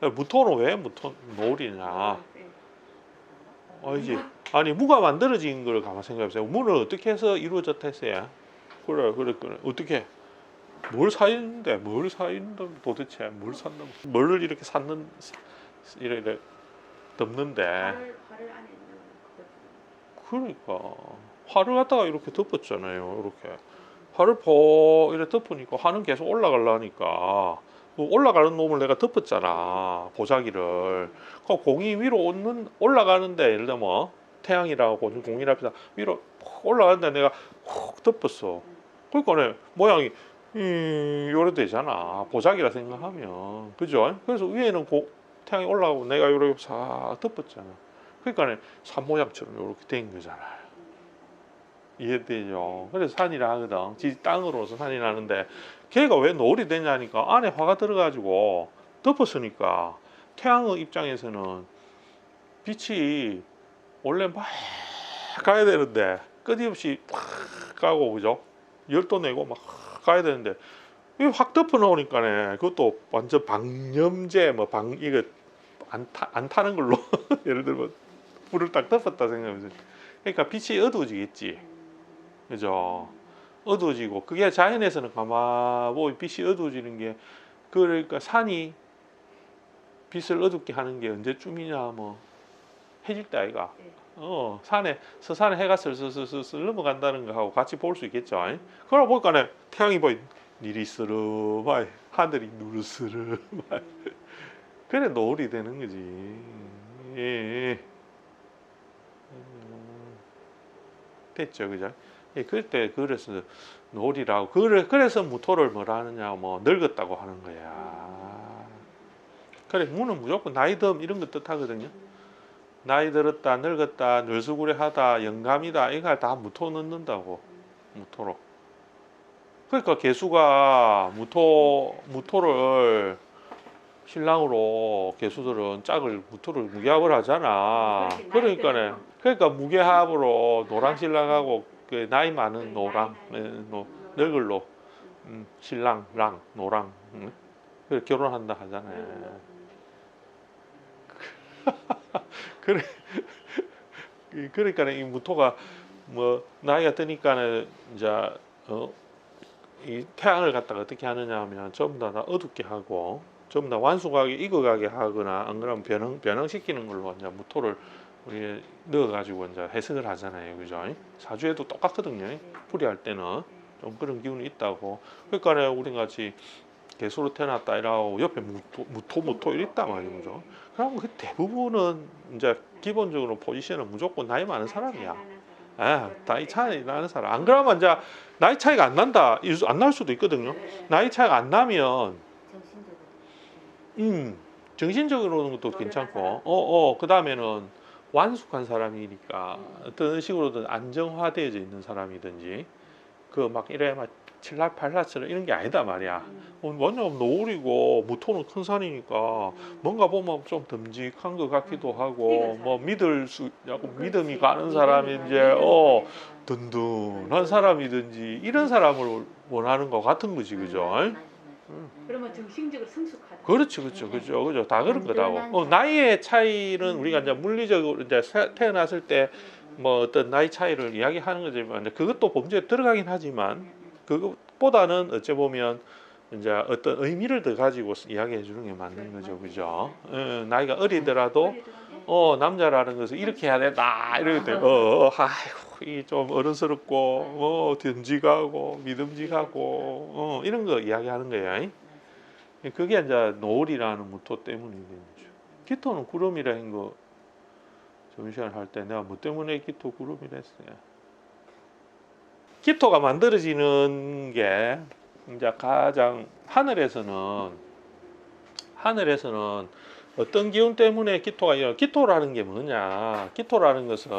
무토는 왜 무토 노을이냐? 네. 알지? 아니 무가 만들어진 걸 가만 생각해보세요. 무는 어떻게 해서 이루어졌다 했어요? 그래 그래 그래 어떻게? 뭘 사는데 뭘 사는데 도대체 뭘 산다? 뭘 이렇게 샀는 이래 이래 덮는데 그 그러니까 활을 갖다가 이렇게 덮었잖아요. 이렇게 활을 포 이렇게 덮으니까 활은 계속 올라가려니까 그 올라가는 놈을 내가 덮었잖아 보자기를. 그 공이 위로 오는 올라가는데 예를 들면 뭐 태양이라고 공이 앞에서 위로 푹 올라가는데 내가 훅 덮었어. 그러니까 내 모양이 이 요래 되잖아. 보자기라 생각하면 그죠? 그래서 위에는 고, 태양이 올라가고 내가 요렇게 싹 덮었잖아. 그러니까 산 모양처럼 이렇게 된 거잖아요. 이해되죠? 그래서 산이라 하거든. 지 땅으로서 산이 나는데 걔가 왜 노을이 되냐니까 안에 화가 들어가지고 덮었으니까 태양의 입장에서는 빛이 원래 막 가야 되는데 끊임없이 팍 가고 그죠? 열도 내고 막 가야 되는데 확 덮어 놓으니까네 그것도 완전 방염제 뭐 방 이거 안, 타, 안 타는 걸로 예를 들면 불을 딱 덮었다 생각해보세요. 그러니까 빛이 어두워지겠지. 그죠? 어두워지고 그게 자연에서는 가만 보면 빛이 어두워지는 게 그러니까 산이 빛을 어둡게 하는 게 언제쯤이냐 뭐 해질 때 아이가 네. 어 산에 서산에 해가 슬슬슬슬 넘어간다는 거 하고 같이 볼 수 있겠죠 잉? 그러다 보니까 태양이 뭐 니리스르마 하늘이 누르스르마 그래 노을이 되는 거지 예, 예. 음, 됐죠 그죠 예, 그때 그래서 그래, 그래서 무토를 뭐라 하느냐 뭐 늙었다고 하는 거야. 그래 무는 무조건 나이 듦 이런 거 뜻하거든요. 나이 들었다 늙었다 널수구레하다 영감이다 이거 다 무토 넣는다고 무토로. 그러니까 개수가 무토 무토를 신랑으로 개수들은 짝을 무토를 무게합을 하잖아. 그러니까네. 그러니까 무게합으로 노랑 신랑하고 그 나이 많은 노랑 에, 노, 늙을로 음, 신랑 랑 노랑 응? 그래 결혼한다 하잖아요 그래 그러니까 이 무토가 뭐 나이가 드니까는 이제 어, 이 태양을 갖다가 어떻게 하느냐 하면 전부 다, 다 어둡게 하고 전부 다 완숙하게 익어가게 하거나 안 그러면 변형 변형시키는 걸로 이제 무토를 우리 넣어가지고 이제 해석을 하잖아요, 그죠? 사주에도 똑같거든요. 풀이할 때는 좀 그런 기운이 있다고. 그러니까 우리 같이 개수로 태어났다 이라고 옆에 무토 무토 무토 이랬단 말이죠? 그러면 그 대부분은 이제 기본적으로 포지션은 무조건 나이 많은 사람이야. 아, 나이 차이 나는 사람. 안 그러면 이제 나이 차이가 안 난다, 안 날 수도 있거든요. 나이 차이가 안 나면, 음, 정신적으로는 것도 괜찮고, 어, 어, 그 다음에는 완숙한 사람이니까 어떤 식으로든 안정화되어져 있는 사람이든지, 그 막 이래 막 칠라 팔라처럼 이런 게 아니다 말이야. 어, 완전 노을이고 무토는 큰 산이니까 뭔가 보면 좀 듬직한 것 같기도 하고 뭐 믿을 수 약간 믿음이 가는 사람이 이제 어 든든한 사람이든지 이런 사람을 원하는 것 같은 거지 그죠? 그러면 정신적으로 성숙하다. 그렇죠 그렇죠 그죠. 그죠? 다 그런 거다고. 어, 나이의 차이는 우리가 이제 물리적으로 이제 세- 태어났을 때 뭐 어떤 나이 차이를 이야기하는 거지만 이제 그것도 범죄에 들어가긴 하지만 그것보다는 어째 보면 이제 어떤 의미를 더 가지고 이야기해 주는 게 맞는 거죠 그죠? 어, 나이가 어리더라도 어 남자라는 것은 이렇게 해야 된다 이럴 때 어, 어 아이고 이 좀 어른스럽고 어 듬직하고 믿음직하고 어 이런 거 이야기하는 거야. 그게 이제 노을이라는 무토 때문이 되는 거죠 기토는 구름이라는 거 점심시간 할 때 내가 뭐 때문에 기토 구름이라 했어요. 기토가 만들어지는 게 이제 가장 하늘에서는 하늘에서는 어떤 기운 때문에 기토가 일어 기토라는 게 뭐냐? 기토라는 것은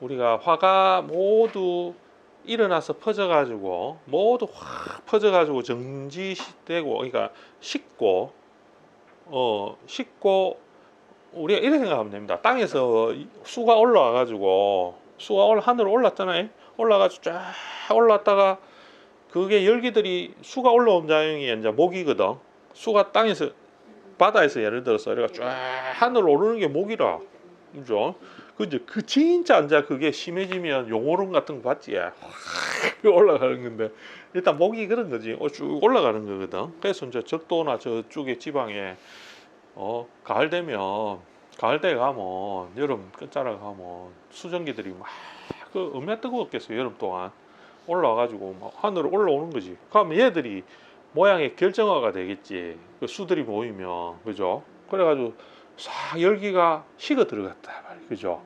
우리가 화가 모두 일어나서 퍼져가지고 모두 확 퍼져가지고 정지되고 그러니까 식고 어 식고 우리가 이렇게 생각하면 됩니다. 땅에서 수가 올라와가지고 수가 올 하늘로 올랐잖아요. 올라가지고 쫙 올랐다가 그게 열기들이 수가 올라온 자용이 이제 목이거든. 수가 땅에서 바다에서 예를 들어서 이렇게 쫙 하늘 오르는 게 목이라 그죠? 그 이제 그 진짜 이제 그게 심해지면 용오름 같은 거 봤지? 확 올라가는 건데 일단 목이 그런 거지 어, 쭉 올라가는 거거든. 그래서 이제 적도나 저쪽에 지방에 어 가을 되면 가을 때 가면 여름 끝자락 가면 수증기들이 막그 얼마나 뜨거웠겠어 여름 동안 올라와 가지고 막 하늘로 올라오는 거지. 그러면 얘들이 모양의 결정화가 되겠지. 그 수들이 모이면 그죠? 그래가지고 싹 열기가 식어 들어갔다. 그죠?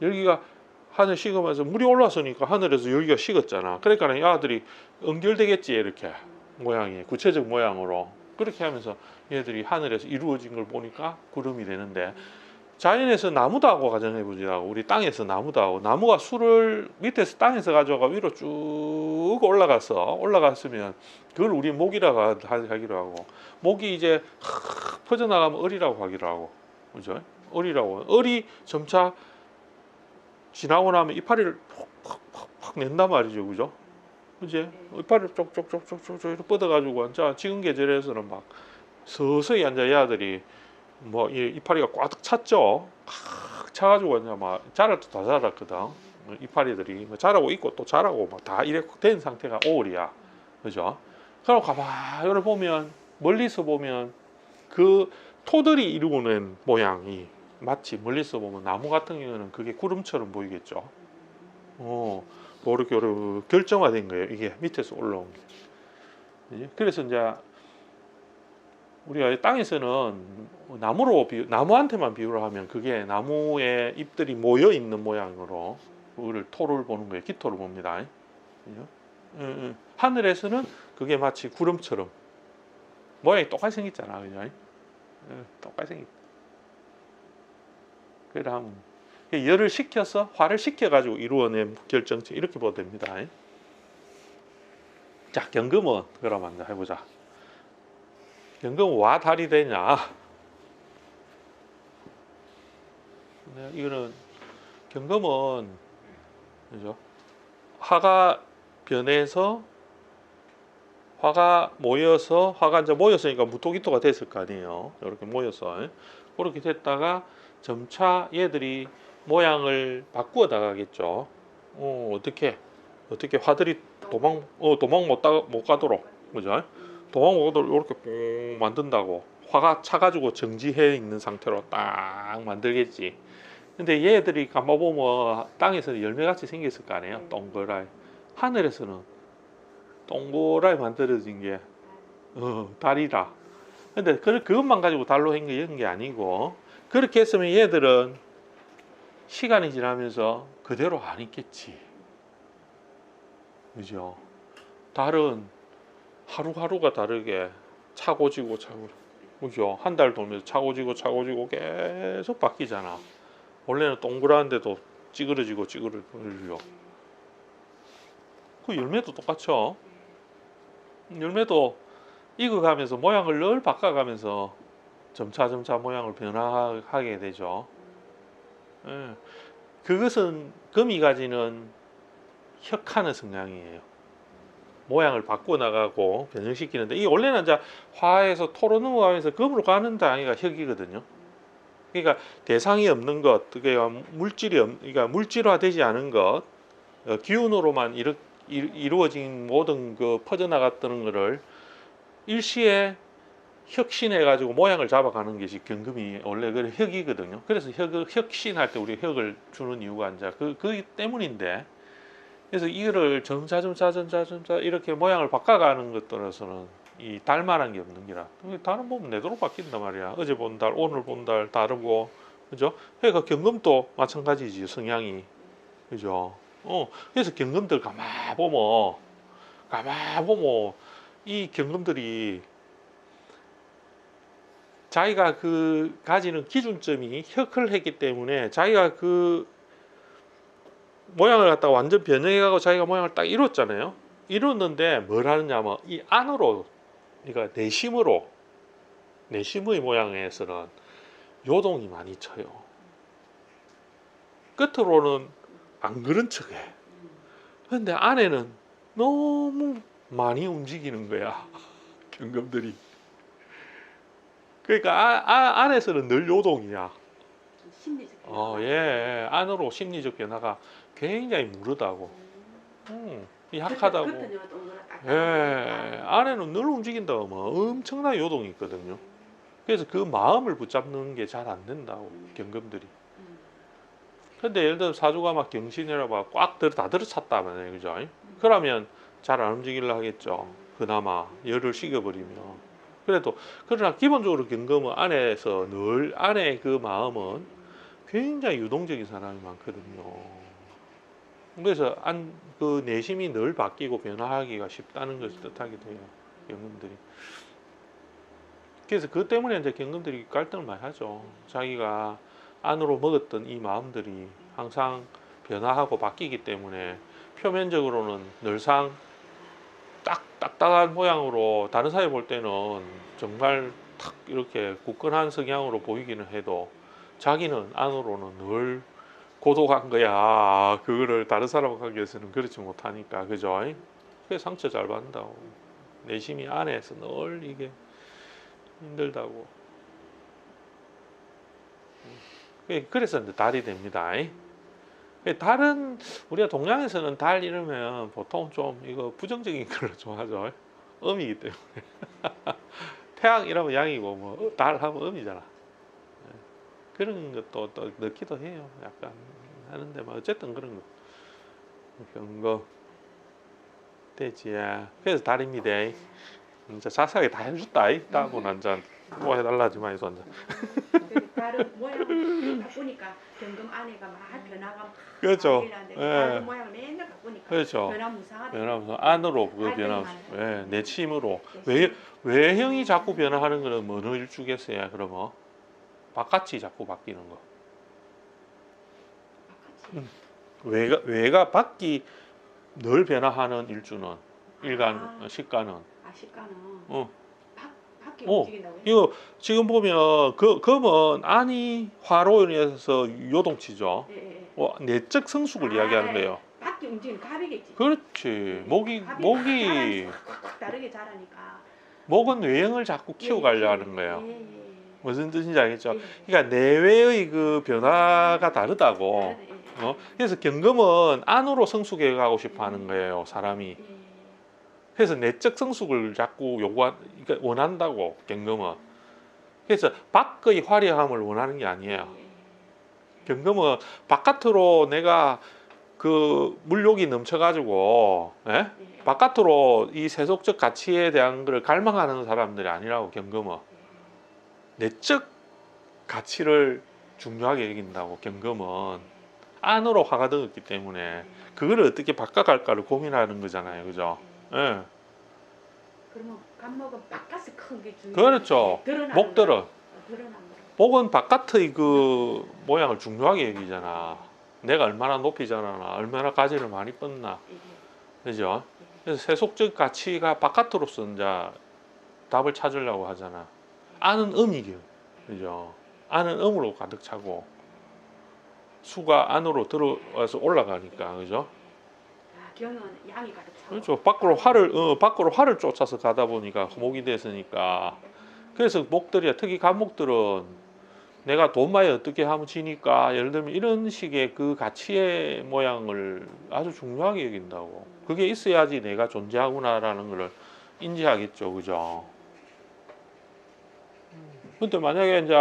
열기가 하늘 식으면서 물이 올라서니까 하늘에서 열기가 식었잖아. 그러니까 이 아들이 연결되겠지 이렇게 모양이 구체적 모양으로 그렇게 하면서 얘들이 하늘에서 이루어진 걸 보니까 구름이 되는데 자연에서 나무도 하고 가정해 보자고 우리 땅에서 나무도 하고 나무가 술을 밑에서 땅에서 가져가 위로 쭉 올라가서 올라갔으면 그걸 우리 목이라고 하- 하기로 하고 목이 이제 확 퍼져나가면 을이라고 하기로 하고 그죠? 을이라고 을이 점차 지나고 나면 이파리를 팍팍팍팍 낸단 말이죠 그죠? 그지? 이파리를 쪽쪽쪽쪽쪽 이렇게 뻗어가지고 앉아 지금 계절에서는 막 서서히 앉아 얘들이 뭐 이 이파리가 꽉 찼죠. 꽉 차가지고 이제 막 자랄도 다 자랐거든. 뭐 이파리들이 뭐 자라고 있고 또 자라고 막 다 이래 된 상태가 5월이야. 그죠? 그럼 가만히 보면 멀리서 보면 그 토들이 이루는 모양이 마치 멀리서 보면 나무 같은 경우는 그게 구름처럼 보이겠죠. 어, 뭐 이렇게 이렇게 결정화된 거예요. 이게 밑에서 올라온 게. 그래서 이제 우리가 이 땅에서는 나무로 비 나무한테만 비유를 하면 그게 나무의 잎들이 모여 있는 모양으로 그거를 토를 보는 거예요. 기토를 봅니다. 응, 응. 하늘에서는 그게 마치 구름처럼 모양이 똑같이 생겼잖아, 그죠? 응, 똑같이 생겼. 그래 하면 열을 식혀서 화를 식혀 가지고 이루어낸 결정체 이렇게 보면 됩니다. 자, 경금은 그럼 한번 해보자. 경금 와 달이 되냐? 네, 이거는 경금은 그죠? 화가 변해서 화가 모여서 화가 이제 모였으니까 무토기토가 됐을 거 아니에요. 이렇게 모여서 그렇게 됐다가 점차 얘들이 모양을 바꾸어 나가겠죠. 어, 어떻게 어떻게 화들이 도망 어 도망 못, 가, 못 가도록 그죠? 가도록 이렇게 뽕 만든다고 화가 차가지고 정지해 있는 상태로 딱 만들겠지. 근데 얘들이 가만 보면 땅에서는 열매같이 생겼을 거 아니에요. 동그라이. 하늘에서는 동그라이 만들어진 게 어, 달이라. 근데 그 그것만 가지고 달로 한게 게 아니고 그렇게 했으면 얘들은 시간이 지나면서 그대로 안 있겠지. 그죠? 달은 하루하루가 다르게 차고 지고 차고 그죠? 한 달 돌면서 차고 지고 차고 지고 계속 바뀌잖아. 원래는 동그란데도 찌그러지고 찌그러지고 그 열매도 똑같죠. 열매도 익어가면서 모양을 늘 바꿔가면서 점차 점차 모양을 변화하게 되죠. 예. 그것은 금이 가지는 혁하는 성향이에요. 모양을 바꿔 나가고 변형시키는데 이 원래는 이제 화에서 토로 넘어가면서 금으로 가는 단위가 혁이거든요. 그러니까 대상이 없는 것, 그게 물질이 없, 그러니까 물질화되지 않은 것, 어, 기운으로만 이루, 이루어진 모든 그 퍼져나갔던 거를 일시에 혁신해 가지고 모양을 잡아가는 것이 경금이 원래 그 혁이거든요. 그래서 혁 혁신할 때 우리 혁을 주는 이유가 이제 그, 그 때문인데 그래서 이거를 점차 점차 점차 점차 이렇게 모양을 바꿔가는 것들에서는 이 달만한 게 없는 기라. 달은 보면 내도록 바뀐단 말이야. 어제 본 달, 오늘 본 달 다르고, 그죠? 그러니까 경금도 마찬가지지 성향이, 그죠? 어, 그래서 경금들 가만 보면, 가만 보면 이 경금들이 자기가 그 가지는 기준점이 혁을 했기 때문에 자기가 그 모양을 갖다가 완전 변형해가고 자기가 모양을 딱 이뤘잖아요. 이뤘는데 뭘 하느냐면 이 안으로 그러니까 내심으로 내심의 모양에서는 요동이 많이 쳐요. 끝으로는 안 그런 척해. 근데 안에는 너무 많이 움직이는 거야. 경금들이. 그러니까 아, 아, 안에서는 늘 요동이야. 심리적. 어, 예. 안으로 심리적 변화가 굉장히 무르다고. 음, 약하다고. 겉은 요 동그랗 예. 안에는 늘 움직인다 뭐 엄청난 요동이 있거든요. 그래서 그 마음을 붙잡는 게 잘 안 된다고 경금들이. 음. 근데 예를 들어 사주가 막 경신이라 막꽉 들어 다 들어찼다 말이에요, 그죠? 그러면 잘 안 움직이려 하겠죠. 그나마 열을 식어버리면. 그래도 그러나 기본적으로 경금은 안에서 늘 안에 그 마음은 굉장히 유동적인 사람이 많거든요. 그래서 안, 그 내심이 늘 바뀌고 변화하기가 쉽다는 것을 뜻하게 돼요. 경금들이. 그래서 그 때문에 이제 경금들이 갈등을 많이 하죠. 자기가 안으로 먹었던 이 마음들이 항상 변화하고 바뀌기 때문에 표면적으로는 늘상 딱 딱딱한 모양으로 다른 사람이 볼 때는 정말 탁 이렇게 굳건한 성향으로 보이기는 해도 자기는 안으로는 늘 고독한 거야. 그거를 다른 사람하고 위해서는 그렇지 못하니까 그죠? 그래서 상처 잘 받는다고. 내심이 안에서 늘 이게 힘들다고. 그- 그래서 이제 달이 됩니다. 그 달은 우리가 동양에서는 달 이러면 보통 좀 이거 부정적인 걸 좋아하죠. 음이기 때문에. 태양 이러면 양이고 뭐 달 하면 음이잖아. 예. 그런 것도 또 넣기도 해요. 약간 하는데 뭐 어쨌든 그런 거 그런 거 되지. 그래서 달입니다. 진짜 자세하게 다 해줬다. 따고 난자 뭐 해달라지만 해서 이제. 그 다른 모양을 바꾸니까 경금 안에가 막 변화가 막 그렇죠. 예. 다른 모양을 맨날 바꾸니까 그렇죠. 변화 무상하다. 변하면서 안으로 그 많아요. 예, 내침으로 네. 외 외형이 자꾸 변화하는 거는 뭐 어느 일주겠어요? 그러면 바깥이 자꾸 바뀌는 거. 바깥이. 음. 외가 외가 밖이 늘 변화하는 일주는 일간 아. 어, 식간은 아 식감은 어. 밖 밖에 어. 움직인다고요? 이거 지금 보면 그 검은 안이 화로 인해서 요동치죠. 예, 예, 예. 어, 내적 성숙을 아, 이야기하는 거예요. 밖에 움직이는 갑이겠지. 그렇지. 목이 목이 꽉 다르게 자라니까. 목은 외형을 자꾸 키워가려 예, 하는 거예요. 예, 예, 예. 무슨 뜻인지 알겠죠? 예, 예. 그러니까 내외의 그 변화가 다르다고. 예, 예. 어? 그래서 경금은 안으로 성숙해 가고 싶어 하는 거예요, 사람이. 그래서 내적 성숙을 자꾸 요구한, 그러니까 원한다고, 경금은. 그래서 밖의 화려함을 원하는 게 아니에요. 예, 경금은 바깥으로 내가 그 물욕이 넘쳐가지고, 예? 예. 바깥으로 이 세속적 가치에 대한 걸 갈망하는 사람들이 아니라고, 경금은. 내적 가치를 중요하게 여긴다고, 경금은. 안으로 화가 들었기 때문에 그거를 어떻게 바꿔갈까를 고민하는 거잖아요, 그죠? 예, 그러면 간목은 바깥에 큰게 중요해. 그렇죠. 목들은 거. 목은 바깥의 그 모양을 중요하게 여기잖아. 내가 얼마나 높이 자라나, 얼마나 가지를 많이 뻗나, 예, 예. 그죠? 그래서 세속적 가치가 바깥으로서 이제 답을 찾으려고 하잖아. 안은 음이겨, 그죠? 안은 음으로 가득 차고 수가 안으로 들어와서 올라가니까, 그죠? 아, 경은 양이 가득 차고. 그렇죠. 밖으로 화를 어, 밖으로 화를 쫓아서 가다 보니까 목이 됐으니까. 그래서 목들이야 특히 감목들은 내가 돈 많이 어떻게 하면 지니까 예를 들면 이런 식의 그 가치의 모양을 아주 중요하게 여긴다고. 그게 있어야지 내가 존재하구나라는 걸 인지하겠죠, 그죠? 근데 만약에 이제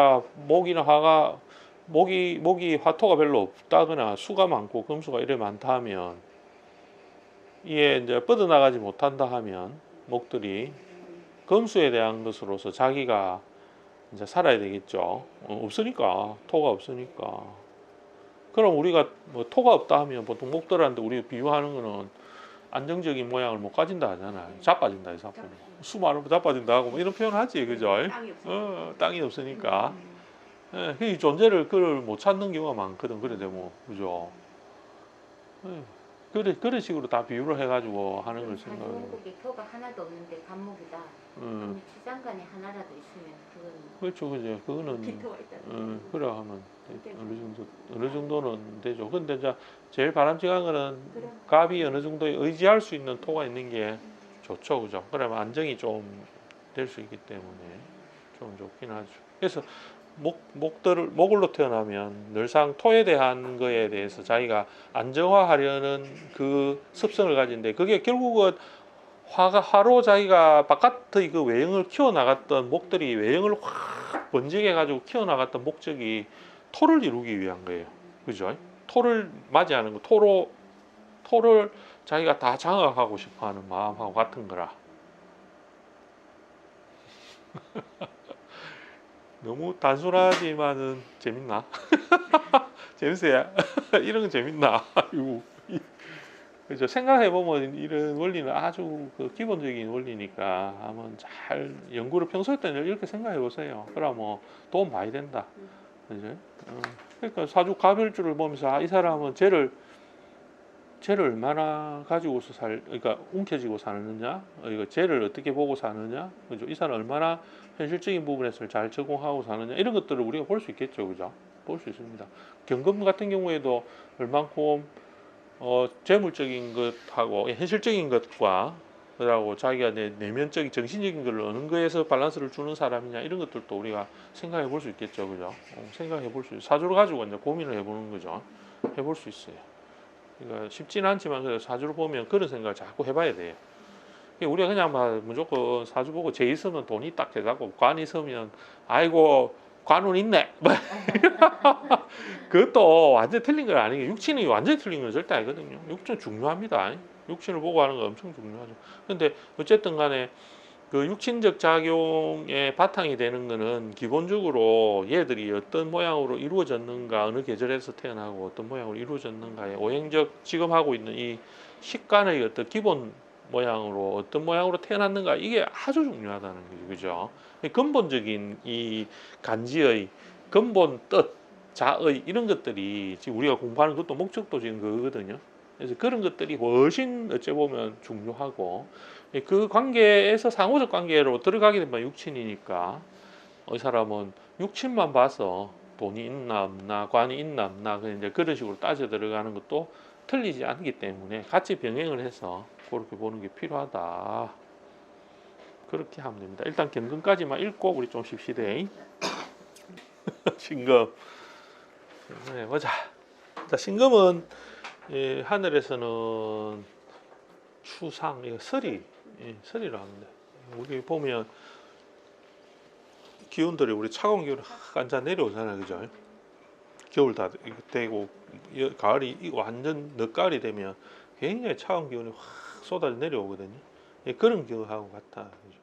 목이나 화가 목이 목이 화토가 별로 없다거나 수가 많고 금수가 이래 많다 하면 이게 이제 뻗어나가지 못한다 하면 목들이 금수에 대한 것으로서 자기가 이제 살아야 되겠죠. 어, 없으니까 토가 없으니까. 그럼 우리가 뭐 토가 없다 하면 보통 목들한테 우리가 비유하는 거는 안정적인 모양을 못 가진다 하잖아요. 자빠진다 해서 수 많으면 자빠진다 하고 뭐 이런 표현 하지, 그죠? 땅이 없어. 어, 땅이 없으니까. 음. 예, 그 존재를 그를 못 찾는 경우가 많거든. 그래 되뭐 그죠? 예, 그래 그런 식으로 다 비유를 해가지고 하는 걸 생각해요. 한국에 표가 하나도 없는데 감목이다. 음, 그럼 지장간에 하나라도 있으면 그건 그렇죠, 그죠. 그거는 기토가 있다. 음, 그래 하면 돼. 어느 정도 어느 정도는 되죠. 근데 이제 제일 바람직한 거는. 갑이 어느 정도 의지할 수 있는 토가 있는 게 좋죠, 그죠? 그러면 안정이 좀 될 수 있기 때문에 좀 좋긴 하죠. 그래서 목 목들을 목을로 태어나면 늘상 토에 대한 거에 대해서 자기가 안정화하려는 그 습성을 가진데 그게 결국은 화가 화로 자기가 바깥의 그 외형을 키워 나갔던 목들이 외형을 확 번지게 가지고 키워 나갔던 목적이 토를 이루기 위한 거예요. 그죠? 토를 맞이하는 거, 토로 토를 자기가 다 장악하고 싶어 하는 마음하고 같은 거라. 너무 단순하지만은 재밌나? 재밌어요. 이런 거 재밌나? 아이고. 그죠? 생각해 보면 이런 원리는 아주 그 기본적인 원리니까 한번 잘 연구를 평소에 때는 이렇게 생각해 보세요. 그러면 뭐 도움 많이 된다. 그죠? 어. 그러니까 사주 가별주를 보면서 아, 이 사람은 쟤를 쟤를 얼마나 가지고서 살, 그러니까 움켜쥐고 사느냐, 어, 이거 쟤를 어떻게 보고 사느냐, 그죠? 이 사람 얼마나 현실적인 부분에서 잘 적용하고 사느냐 이런 것들을 우리가 볼 수 있겠죠, 그죠? 볼 수 있습니다. 경금 같은 경우에도 얼만큼 어, 재물적인 것하고 현실적인 것과 그러고 자기가 내, 내면적인 정신적인 걸 어느 거에서 밸런스를 주는 사람이냐 이런 것들도 우리가 생각해 볼 수 있겠죠, 그죠? 어, 생각해 볼 수. 사주를 가지고 이제 고민을 해보는 거죠. 해볼 수 있어요. 그러니까 쉽지는 않지만 그래도 사주를 보면 그런 생각을 자꾸 해봐야 돼요. 그러니까 우리가 그냥 막 무조건 사주 보고 재 있으면 돈이 딱 해갖고 관 있으면 아이고 관운 있네. 뭐 그것도 완전 틀린 건 아니에요. 육친이 완전 히 틀린 건 절대 아니거든요. 육친 중요합니다. 육친을 보고 하는 거 엄청 중요하죠. 근데 어쨌든 간에 그 육친적 작용의 바탕이 되는 거는 기본적으로 얘들이 어떤 모양으로 이루어졌는가 어느 계절에서 태어나고 어떤 모양으로 이루어졌는가의 오행적 지금 하고 있는 이 식관의 어떤 기본 모양으로 어떤 모양으로 태어났는가 이게 아주 중요하다는 거죠. 그죠? 근본적인 이 간지의 근본 뜻, 자의 이런 것들이 지금 우리가 공부하는 것도 목적도 지금 그거거든요. 그래서 그런 것들이 훨씬 어찌 보면 중요하고 그 관계에서 상호적 관계로 들어가게 되면 육친이니까 이 사람은 육친만 봐서 돈이 있나 없나 관이 있나 없나 그냥 이제 그런 식으로 따져 들어가는 것도 틀리지 않기 때문에 같이 병행을 해서 그렇게 보는 게 필요하다. 그렇게 하면 됩니다. 일단 경금까지만 읽고 우리 좀 쉽시다. 신금. 네, 보자. 자, 신금은 예, 하늘에서는 추상, 이거 서리, 예, 서리로 합니다. 우리 보면 기운들이 우리 차가운 확 앉아 내려오잖아요, 그죠? 겨울 다 되고 여- 가을이 이 완전 늦가을이 되면 굉장히 차가운 기운이 확 쏟아져 내려오거든요. 예, 그런 기운하고 같다. 그죠?